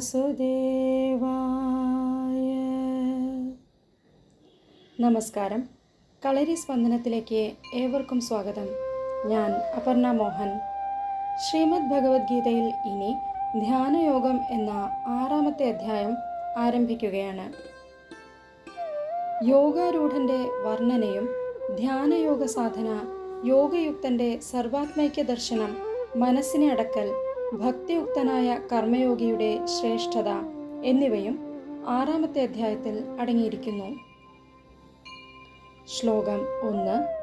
വാസുദേവായ. നമസ്കാരം. കളരി സ്പന്ദനത്തിലേക്ക് ഏവർക്കും സ്വാഗതം. ഞാൻ അപർണ മോഹൻ. ശ്രീമദ് ഭഗവത്ഗീതയിൽ ഇനി ധ്യാനയോഗം എന്ന ആറാമത്തെ അധ്യായം ആരംഭിക്കുകയാണ്. യോഗാരൂഢന്റെ വർണനയും ധ്യാനയോഗ സാധന യോഗയുക്തന്റെ സർവാത്മൈക്യ ദർശനം മനസ്സിനെ അടക്കൽ ഭക്തിയുക്തനായ കർമ്മയോഗിയുടെ ശ്രേഷ്ഠത എന്നിവയും ആറാമത്തെ അധ്യായത്തിൽ അടങ്ങിയിരിക്കുന്നു. ശ്ലോകം ഒന്ന്.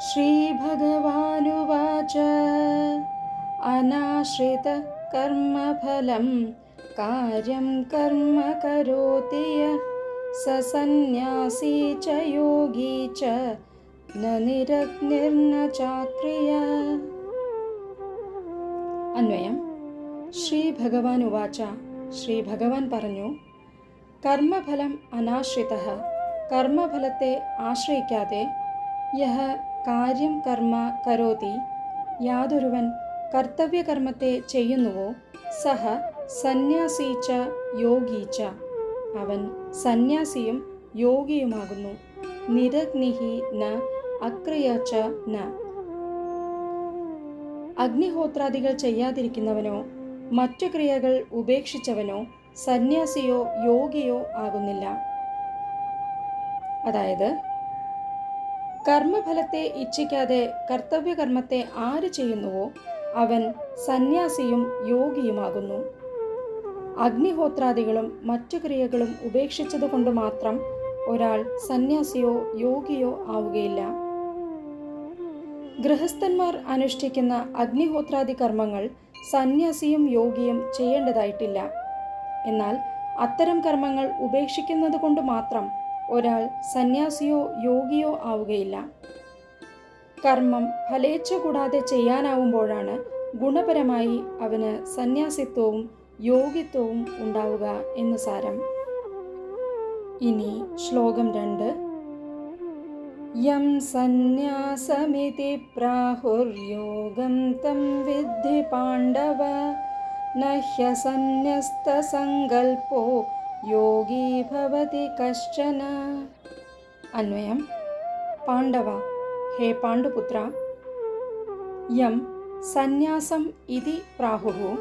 ശ്രീഭഗവാനുവാച അനാശ്രിത കർമ്മഫലം കാര്യം കർമ്മ കരോതിയ സസന്യാസി ച യോഗി ച ചാക്രിയ അന്വയം. ശ്രീ ഭഗവാൻ ഉവാച ശ്രീ ഭഗവാൻ പറഞ്ഞു കർമ്മഫലം അനാശ്രിത. കർമ്മഫലത്തെ ആശ്രയിക്കാതെ യഹ കാര്യം കർമ്മ കരോതി. യാതൊരുവൻ കർത്തവ്യകർമ്മത്തെ ചെയ്യുന്നുവോ? സഹ സന്യാസീച്ച യോഗീച്ച അവൻ സന്യാസിയും യോഗിയുമാകുന്നു. നിരഗ്നിഹി ന അക്രിയച്ച ന. അഗ്നിഹോത്രാദികൾ ചെയ്യാതിരിക്കുന്നവനോ മറ്റു ക്രിയകൾ ഉപേക്ഷിച്ചവനോ സന്യാസിയോ യോഗിയോ ആകുന്നില്ല. അതായത് കർമ്മഫലത്തെ ഇച്ഛിക്കാതെ കർത്തവ്യകർമ്മത്തെ ആര് ചെയ്യുന്നുവോ അവൻ സന്യാസിയും യോഗിയുമാകുന്നു. അഗ്നിഹോത്രാദികളും മറ്റു ക്രിയകളും ഉപേക്ഷിച്ചതുകൊണ്ട് മാത്രം ഒരാൾ സന്യാസിയോ യോഗിയോ ആവുകയില്ല. ഗൃഹസ്ഥന്മാർ അനുഷ്ഠിക്കുന്ന അഗ്നിഹോത്രാദി കർമ്മങ്ങൾ സന്യാസിയും യോഗിയും ചെയ്യേണ്ടതായിട്ടില്ല. എന്നാൽ അത്തരം കർമ്മങ്ങൾ ഉപേക്ഷിക്കുന്നത് കൊണ്ട് മാത്രം ഒരാൾ സന്യാസിയോ യോഗിയോ ആവുകയില്ല. കർമ്മം ഫലേച്ഛ കൂടാതെ ചെയ്യാനാവുമ്പോഴാണ് ഗുണപരമായി അവന് സന്യാസിത്വവും യോഗിത്വവും ഉണ്ടാവുക എന്ന് സാരം. ഇനി ശ്ലോകം രണ്ട്. യം സന്യാസമിതി പ്രാഹുര്യോഗം തം വിദ്ധി പാണ്ഡവ നഹ്യസന്യസ്തസങ്കൽപ്പോ ഹ്യസന്യസ്തസങ്കൽപ്പോ യോഗീ ഭവതി കശ്ചന അന്വയം പാണ്ഡവ ഹേ പാണ്ഡുപുത്ര യം സന്യാസം ഇതി പ്രാഹുഹു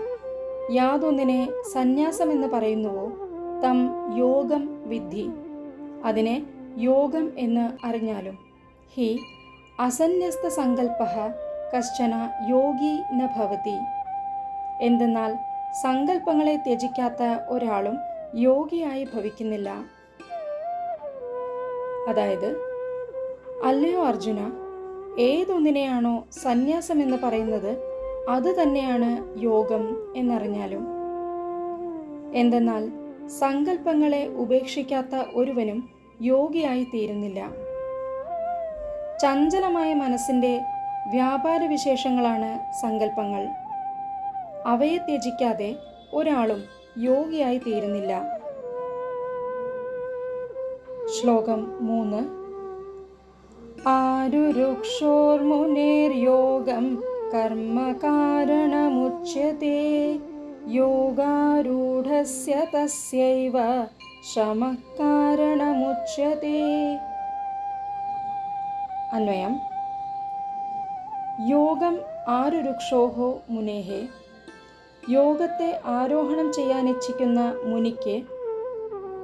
യാതൊന്നിനെ സന്യാസം എന്ന് പറയുന്നുവോ തം യോഗം വിദ്ധി അതിനെ യോഗം എന്ന് അറിഞ്ഞാലും ഹി അസന്യസ്ത സങ്കല്പ കശ്ചന യോഗി ന ഭവതി എന്തെന്നാൽ സങ്കല്പങ്ങളെ ത്യജിക്കാത്ത ഒരാളും യോഗിയായി ഭവിക്കുന്നില്ല. അതായത് അല്ലയോ അർജുന ഏതൊന്നിനെയാണോ സന്യാസം എന്ന് പറയുന്നത് അത് തന്നെയാണ് യോഗം എന്നറിഞ്ഞാലും. എന്തെന്നാൽ സങ്കല്പങ്ങളെ ഉപേക്ഷിക്കാത്ത ഒരുവനും യോഗിയായി തീരുന്നില്ല. ചഞ്ചലമായ മനസ്സിന്റെ വ്യാപാര വിശേഷങ്ങളാണ് സങ്കല്പങ്ങൾ അവയെ ത്യജിക്കാതെ ഒരാളും യോഗിയായി തീരുന്നില്ല. ശ്ലോകം മൂന്ന്. ആരുരുക്ഷോർമുനേർയോഗം കർമ്മകാരണമുച്യത്തെ യോഗാരൂഢസ്യ തസ്യൈവ ശമഃ കാരണമുച്യത്തെ അന്വയം. യോഗം ആരുരുക്ഷോഹോ മുനേഹെ. യോഗത്തെ ആരോഹണം ചെയ്യാൻ ഇച്ഛിക്കുന്ന മുനിക്ക്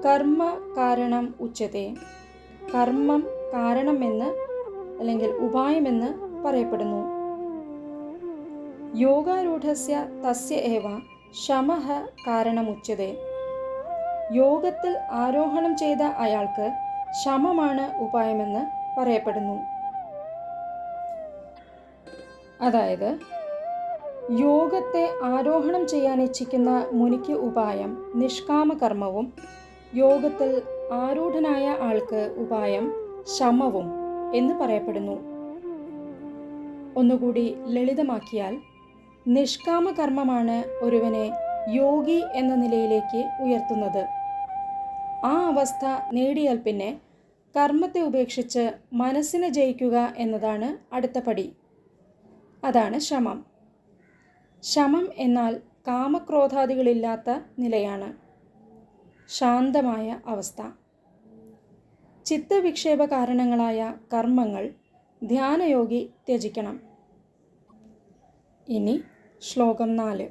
കർമ്മ കാരണം ഉച്ചത്തെ കർമ്മം കാരണമെന്ന് അല്ലെങ്കിൽ ഉപായമെന്ന് പറയപ്പെടുന്നു. യോഗാരൂഢസ്യ തസ്യ ഏവ ശമഃ കാരണമുച്ചതേ. യോഗത്തിൽ ആരോഹണം ചെയ്ത അയാൾക്ക് ശമമാണ് ഉപായമെന്ന് പറയപ്പെടുന്നു. അതായത് യോഗത്തെ ആരോഹണം ചെയ്യാൻ ഇച്ഛിക്കുന്ന മുനിക്ക് ഉപായം നിഷ്കാമകർമ്മവും യോഗത്തിൽ ആരൂഢനായ ആൾക്ക് ഉപായം ശമവും എന്ന് പറയപ്പെടുന്നു. ഒന്നുകൂടി ലളിതമാക്കിയാൽ നിഷ്കാമകർമ്മമാണ് ഒരുവനെ യോഗി എന്ന നിലയിലേക്ക് ഉയർത്തുന്നത്. ആ അവസ്ഥ നേടിയാൽ പിന്നെ കർമ്മത്തെ ഉപേക്ഷിച്ച് മനസ്സിനെ ജയിക്കുക എന്നതാണ് അടുത്ത പടി. അതാണ് ശമം. ശമം എന്നാൽ കാമക്രോധാദികളില്ലാത്ത നിലയാണ്. ശാന്തമായ അവസ്ഥ. ചിത്തവിക്ഷേപ കാരണങ്ങളായ കർമ്മങ്ങൾ ധ്യാനയോഗി ത്യജിക്കണം. ഇനി ശ്ലോകം നാല്.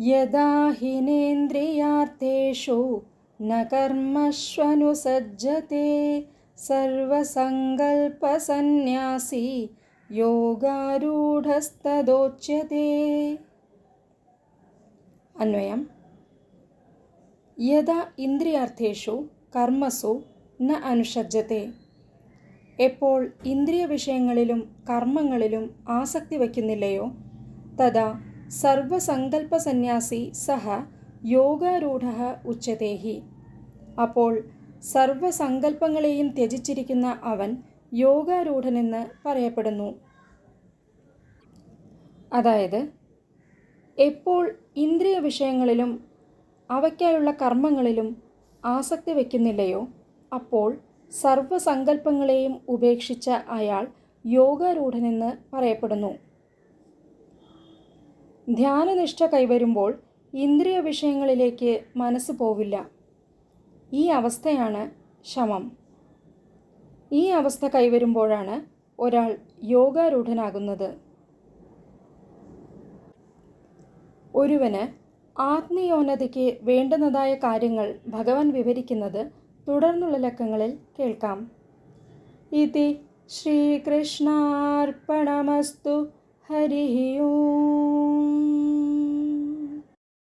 യഥാ ഹിനേന്ദ്രിയാർത്ഥേഷു സർവസങ്കൽപ്പസന്യാസി യോഗാരൂഢസ്തദോച്യത്തെ അന്വയം. യഥാ ഇന്ദ്രിയാർത്ഥേഷു കർമ്മസു ന അനുഷജ്ജത്തെ എപ്പോൾ ഇന്ദ്രിയ വിഷയങ്ങളിലും കർമ്മങ്ങളിലും ആസക്തി വയ്ക്കുന്നില്ലയോ? തഥാ സർവസങ്കല്പസന്യാസി സഹ യോഗാരൂഢ ഉച്ചതേഹി. അപ്പോൾ സർവസങ്കല്പങ്ങളെയും ത്യജിച്ചിരിക്കുന്ന അവൻ യോഗാരൂഢനെന്ന് പറയപ്പെടുന്നു. അതായത് എപ്പോൾ ഇന്ദ്രിയ വിഷയങ്ങളിലും അവയ്ക്കായുള്ള കർമ്മങ്ങളിലും ആസക്തി വയ്ക്കുന്നില്ലയോ അപ്പോൾ സർവസങ്കല്പങ്ങളെയും ഉപേക്ഷിച്ച അയാൾ യോഗാരൂഢനെന്ന് പറയപ്പെടുന്നു. ധ്യാനനിഷ്ഠ കൈവരുമ്പോൾ ഇന്ദ്രിയ വിഷയങ്ങളിലേക്ക് മനസ്സ് പോവില്ല. ഈ അവസ്ഥയാണ് ശമം. ഈ അവസ്ഥ കൈവരുമ്പോഴാണ് ഒരാൾ യോഗാരൂഢനാകുന്നത്. ഒരുവന് ആത്മീയോന്നതിക്ക് വേണ്ടുന്നതായ കാര്യങ്ങൾ ഭഗവാൻ വിവരിക്കുന്നത് തുടർന്നുള്ള ലക്കങ്ങളിൽ കേൾക്കാം. ഇതി ശ്രീകൃഷ്ണാർപ്പണമസ്തു ഹരി